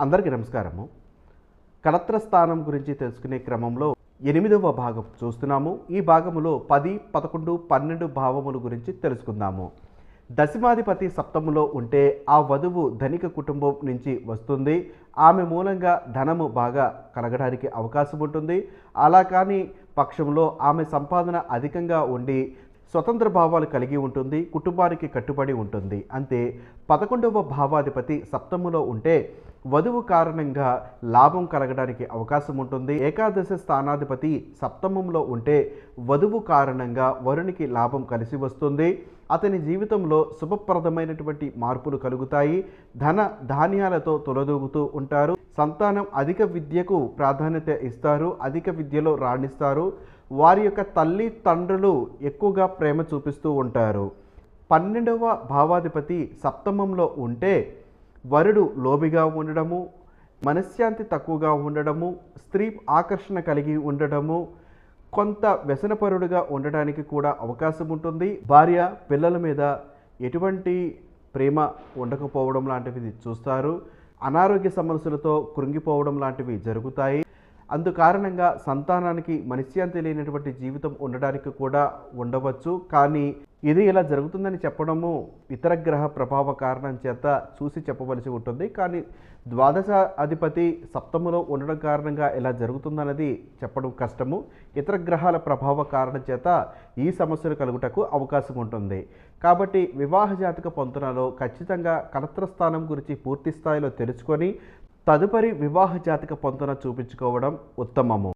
అందరికీ నమస్కారము. కలత్ర స్థానం గురించి తెలుసుకునే క్రమంలో ఎనిమిదవ భాగం చూస్తున్నాము. ఈ భాగములో పది పదకొండు పన్నెండు భావముల గురించి తెలుసుకుందాము. దశమాధిపతి సప్తములో ఉంటే ఆ వధువు ధనిక కుటుంబం నుంచి వస్తుంది. ఆమె మూలంగా ధనము బాగా కలగడానికి అవకాశం ఉంటుంది. అలా కాని పక్షంలో ఆమె సంపాదన అధికంగా ఉండి స్వతంత్ర భావాలు కలిగి ఉంటుంది. కుటుంబానికి కట్టుబడి ఉంటుంది. అంతే. పదకొండవ భావాధిపతి సప్తములో ఉంటే వధువు కారణంగా లాభం కలగడానికి అవకాశం ఉంటుంది. ఏకాదశ స్థానాధిపతి సప్తమంలో ఉంటే వధువు కారణంగా వరునికి లాభం కలిసి వస్తుంది. అతని జీవితంలో శుభప్రదమైనటువంటి మార్పులు కలుగుతాయి. ధన ధాన్యాలతో తొలదూగుతూ ఉంటారు. సంతానం అధిక విద్యకు ప్రాధాన్యత ఇస్తారు. అధిక విద్యలో రాణిస్తారు. వారి యొక్క తల్లి తండ్రులు ఎక్కువగా ప్రేమ చూపిస్తూ ఉంటారు. పన్నెండవ భావాధిపతి సప్తమంలో ఉంటే వరుడు లోబిగా ఉండడము మనశ్శాంతి తక్కువగా ఉండడము స్త్రీ ఆకర్షణ కలిగి ఉండడము కొంత వ్యసనపరుడుగా ఉండడానికి కూడా అవకాశం ఉంటుంది. భార్య పిల్లల మీద ఎటువంటి ప్రేమ ఉండకపోవడం లాంటివి చూస్తారు. అనారోగ్య సమస్యలతో కృంగిపోవడం లాంటివి జరుగుతాయి. అందుకారణంగా సంతానానికి మనశ్శాంతి లేనటువంటి జీవితం ఉండడానికి కూడా ఉండవచ్చు. కానీ ఇది ఇలా జరుగుతుందని చెప్పడము ఇతర గ్రహ ప్రభావ కారణం చేత చూసి చెప్పవలసి ఉంటుంది. కానీ ద్వాదశ అధిపతి సప్తములో ఉండడం కారణంగా ఇలా జరుగుతుందన్నది చెప్పడం కష్టము. ఇతర గ్రహాల ప్రభావ కారణం చేత ఈ సమస్యలు కలుగుటకు అవకాశం ఉంటుంది. కాబట్టి వివాహ జాతక పొంతనలో ఖచ్చితంగా కలత్ర స్థానం గురించి పూర్తి స్థాయిలో తెలుసుకొని తదుపరి వివాహ జాతక పొంతన చూపించుకోవడం ఉత్తమము.